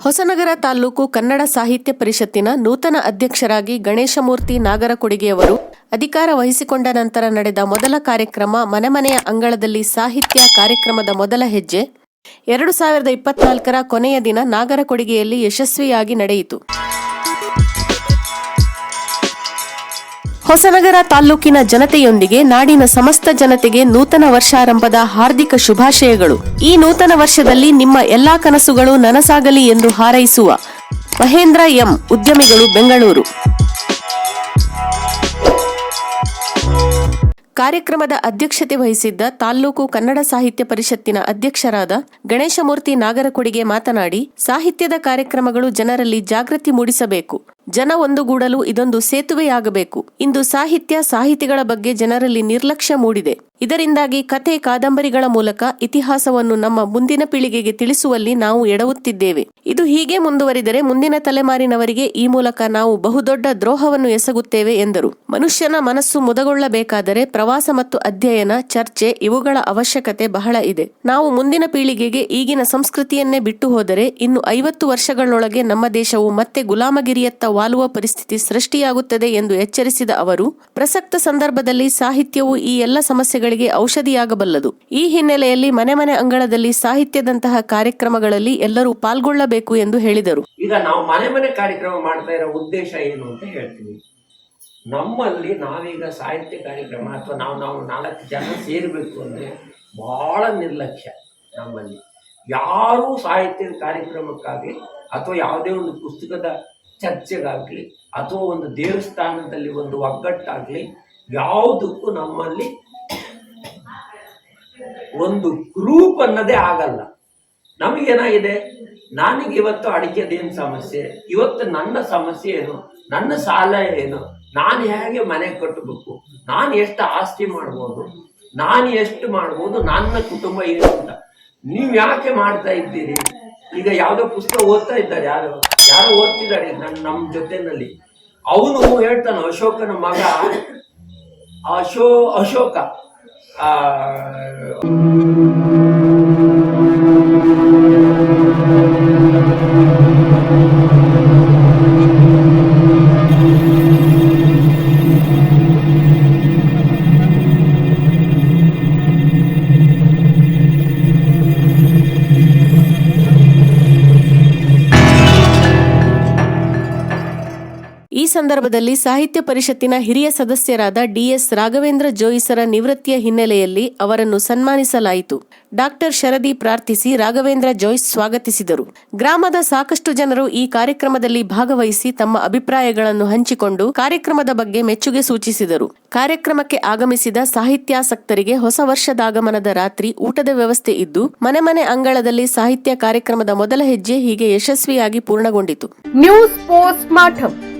ಹೊಸನಗರ ತಾಲೂಕು ಕನ್ನಡ ಸಾಹಿತ್ಯ ಪರಿಷತ್ತಿನ ನೂತನ ಅಧ್ಯಕ್ಷರಾಗಿ ಗಣೇಶಮೂರ್ತಿ ನಾಗರಕೊಡಿಗೆಯವರು ಅಧಿಕಾರ ವಹಿಸಿಕೊಂಡ ನಂತರ ನಡೆದ ಮೊದಲ ಕಾರ್ಯಕ್ರಮ ಮನೆಮನೆಯ ಅಂಗಳದಲ್ಲಿ ಸಾಹಿತ್ಯ ಕಾರ್ಯಕ್ರಮದ ಮೊದಲ ಹೆಜ್ಜೆ. ಎರಡು ಸಾವಿರದ ಇಪ್ಪತ್ನಾಲ್ಕರ ಕೊನೆಯ ದಿನ ನಾಗರಕೊಡಿಗೆಯಲ್ಲಿ ಯಶಸ್ವಿಯಾಗಿ ನಡೆಯಿತು. ಹೊಸನಗರ ತಾಲ್ಲೂಕಿನ ಜನತೆಯೊಂದಿಗೆ ನಾಡಿನ ಸಮಸ್ತ ಜನತೆಗೆ ನೂತನ ವರ್ಷಾರಂಭದ ಹಾರ್ದಿಕ ಶುಭಾಶಯಗಳು. ಈ ನೂತನ ವರ್ಷದಲ್ಲಿ ನಿಮ್ಮ ಎಲ್ಲಾ ಕನಸುಗಳು ನನಸಾಗಲಿ ಎಂದು ಹಾರೈಸುವ ಮಹೇಂದ್ರ ಎಂ ಉದ್ಯಮಿಗಳು ಬೆಂಗಳೂರು. ಕಾರ್ಯಕ್ರಮದ ಅಧ್ಯಕ್ಷತೆ ವಹಿಸಿದ್ದ ತಾಲ್ಲೂಕು ಕನ್ನಡ ಸಾಹಿತ್ಯ ಪರಿಷತ್ತಿನ ಅಧ್ಯಕ್ಷರಾದ ಗಣೇಶಮೂರ್ತಿ ನಾಗರಕೊಡಿಗೆ ಮಾತನಾಡಿ, ಸಾಹಿತ್ಯದ ಕಾರ್ಯಕ್ರಮಗಳು ಜನರಲ್ಲಿ ಜಾಗೃತಿ ಮೂಡಿಸಬೇಕು. ಜನ ಒಂದುಗೂಡಲು ಇದೊಂದು ಸೇತುವೆಯಾಗಬೇಕು. ಇಂದು ಸಾಹಿತ್ಯ ಸಾಹಿತಿಗಳ ಬಗ್ಗೆ ಜನರಲ್ಲಿ ನಿರ್ಲಕ್ಷ್ಯ ಮೂಡಿದೆ. ಇದರಿಂದಾಗಿ ಕಥೆ ಕಾದಂಬರಿಗಳ ಮೂಲಕ ಇತಿಹಾಸವನ್ನು ನಮ್ಮ ಮುಂದಿನ ಪೀಳಿಗೆಗೆ ತಿಳಿಸುವಲ್ಲಿ ನಾವು ಎಡವುತ್ತಿದ್ದೇವೆ. ಇದು ಹೀಗೆ ಮುಂದುವರಿದರೆ ಮುಂದಿನ ತಲೆಮಾರಿನವರಿಗೆ ಈ ಮೂಲಕ ನಾವು ಬಹುದೊಡ್ಡ ದ್ರೋಹವನ್ನು ಎಸಗುತ್ತೇವೆ ಎಂದರು. ಮನುಷ್ಯನ ಮನಸ್ಸು ಮುದಗೊಳ್ಳಬೇಕಾದರೆ ಪ್ರವಾಸ ಮತ್ತು ಅಧ್ಯಯನ, ಚರ್ಚೆ ಇವುಗಳ ಅವಶ್ಯಕತೆ ಬಹಳ ಇದೆ. ನಾವು ಮುಂದಿನ ಪೀಳಿಗೆಗೆ ಈಗಿನ ಸಂಸ್ಕೃತಿಯನ್ನೇ ಬಿಟ್ಟು ಹೋದರೆ ಇನ್ನು ಐವತ್ತು ವರ್ಷಗಳೊಳಗೆ ನಮ್ಮ ದೇಶವು ಮತ್ತೆ ಗುಲಾಮಗಿರಿಯತ್ತ ವಾಲುವ ಪರಿಸ್ಥಿತಿ ಸೃಷ್ಟಿಯಾಗುತ್ತದೆ ಎಂದು ಎಚ್ಚರಿಸಿದ ಅವರು, ಪ್ರಸಕ್ತ ಸಂದರ್ಭದಲ್ಲಿ ಸಾಹಿತ್ಯವು ಈ ಎಲ್ಲ ಸಮಸ್ಯೆಗಳಿಗೆ ಔಷಧಿಯಾಗಬಲ್ಲದು. ಈ ಹಿನ್ನೆಲೆಯಲ್ಲಿ ಮನೆ ಮನೆ ಅಂಗಳದಲ್ಲಿ ಸಾಹಿತ್ಯದಂತಹ ಕಾರ್ಯಕ್ರಮಗಳಲ್ಲಿ ಎಲ್ಲರೂ ಪಾಲ್ಗೊಳ್ಳಬೇಕು ಎಂದು ಹೇಳಿದರು. ಈಗ ನಾವು ಮನೆ ಮನೆ ಕಾರ್ಯಕ್ರಮ ಮಾಡ್ತಾ ಇರೋ ಉದ್ದೇಶ ಏನು ಅಂತ ಹೇಳ್ತೀವಿ ನಮ್ಮಲ್ಲಿ ನಾವೀಗ ಸಾಹಿತ್ಯ ಕಾರ್ಯಕ್ರಮ ಅಥವಾ ನಾವು ನಾವು ನಾಲ್ಕು ಜನ ಸೇರಬೇಕು ಅಂದರೆ ಬಹಳ ನಿರ್ಲಕ್ಷ್ಯ ನಮ್ಮಲ್ಲಿ. ಯಾರೂ ಸಾಹಿತ್ಯದ ಕಾರ್ಯಕ್ರಮಕ್ಕಾಗಿ ಅಥವಾ ಯಾವುದೇ ಒಂದು ಪುಸ್ತಕದ ಚರ್ಚೆಗಾಗಲಿ ಅಥವಾ ಒಂದು ದೇವಸ್ಥಾನದಲ್ಲಿ ಒಂದು ಒಗ್ಗಟ್ಟಾಗಲಿ ಯಾವುದಕ್ಕೂ ನಮ್ಮಲ್ಲಿ ಒಂದು ಗ್ರೂಪ್ ಅನ್ನೋದೇ ಆಗಲ್ಲ. ನಮಗೇನಾಗಿದೆ? ನನಗೆ ಇವತ್ತು ಅಡಿಕೆದೇನು ಸಮಸ್ಯೆ? ಇವತ್ತು ನನ್ನ ಸಮಸ್ಯೆ ಏನು? ನನ್ನ ಸಾಲ ಏನು? ನಾನು ಹೇಗೆ ಮನೆ ಕಟ್ಟಬೇಕು ನಾನು ಎಷ್ಟು ಆಸ್ತಿ ಮಾಡ್ಬೋದು? ನಾನು ಎಷ್ಟು ಮಾಡ್ಬೋದು? ನನ್ನ ಕುಟುಂಬ ಏನು ಅಂತ. ನೀವು ಯಾಕೆ ಮಾಡ್ತಾ ಇದ್ದೀರಿ? ಈಗ ಯಾವುದೋ ಪುಸ್ತಕ ಓದ್ತಾ ಇದ್ದಾರೆ ಯಾರು? ಯಾರೋ ಓದ್ತಿದ್ದಾರೆ ನನ್ನ ನಮ್ಮ ಜೊತೆನಲ್ಲಿ ಅವನು ಹೇಳ್ತಾನೆ ಅಶೋಕನ ಮಗ ಅಶೋ ಅಶೋಕ. ಆ, ಈ ಸಂದರ್ಭದಲ್ಲಿ ಸಾಹಿತ್ಯ ಪರಿಷತ್ತಿನ ಹಿರಿಯ ಸದಸ್ಯರಾದ ಡಿಎಸ್ ರಾಘವೇಂದ್ರ ಜೋಯಿಸರ ನಿವೃತ್ತಿಯ ಹಿನ್ನೆಲೆಯಲ್ಲಿ ಅವರನ್ನು ಸನ್ಮಾನಿಸಲಾಯಿತು. ಡಾಕ್ಟರ್ ಶರದಿ ಪ್ರಾರ್ಥಿಸಿ ರಾಘವೇಂದ್ರ ಜೋಯಿಸ್ ಸ್ವಾಗತಿಸಿದರು. ಗ್ರಾಮದ ಸಾಕಷ್ಟು ಜನರು ಈ ಕಾರ್ಯಕ್ರಮದಲ್ಲಿ ಭಾಗವಹಿಸಿ ತಮ್ಮ ಅಭಿಪ್ರಾಯಗಳನ್ನು ಹಂಚಿಕೊಂಡು ಕಾರ್ಯಕ್ರಮದ ಬಗ್ಗೆ ಮೆಚ್ಚುಗೆ ಸೂಚಿಸಿದರು. ಕಾರ್ಯಕ್ರಮಕ್ಕೆ ಆಗಮಿಸಿದ ಸಾಹಿತ್ಯಾಸಕ್ತರಿಗೆ ಹೊಸ ವರ್ಷದಾಗಮನದ ರಾತ್ರಿ ಊಟದ ವ್ಯವಸ್ಥೆ ಇದ್ದು, ಮನೆ ಮನೆ ಅಂಗಳದಲ್ಲಿ ಸಾಹಿತ್ಯ ಕಾರ್ಯಕ್ರಮದ ಮೊದಲ ಹೆಜ್ಜೆ ಹೀಗೆ ಯಶಸ್ವಿಯಾಗಿ ಪೂರ್ಣಗೊಂಡಿತು. ನ್ಯೂಸ್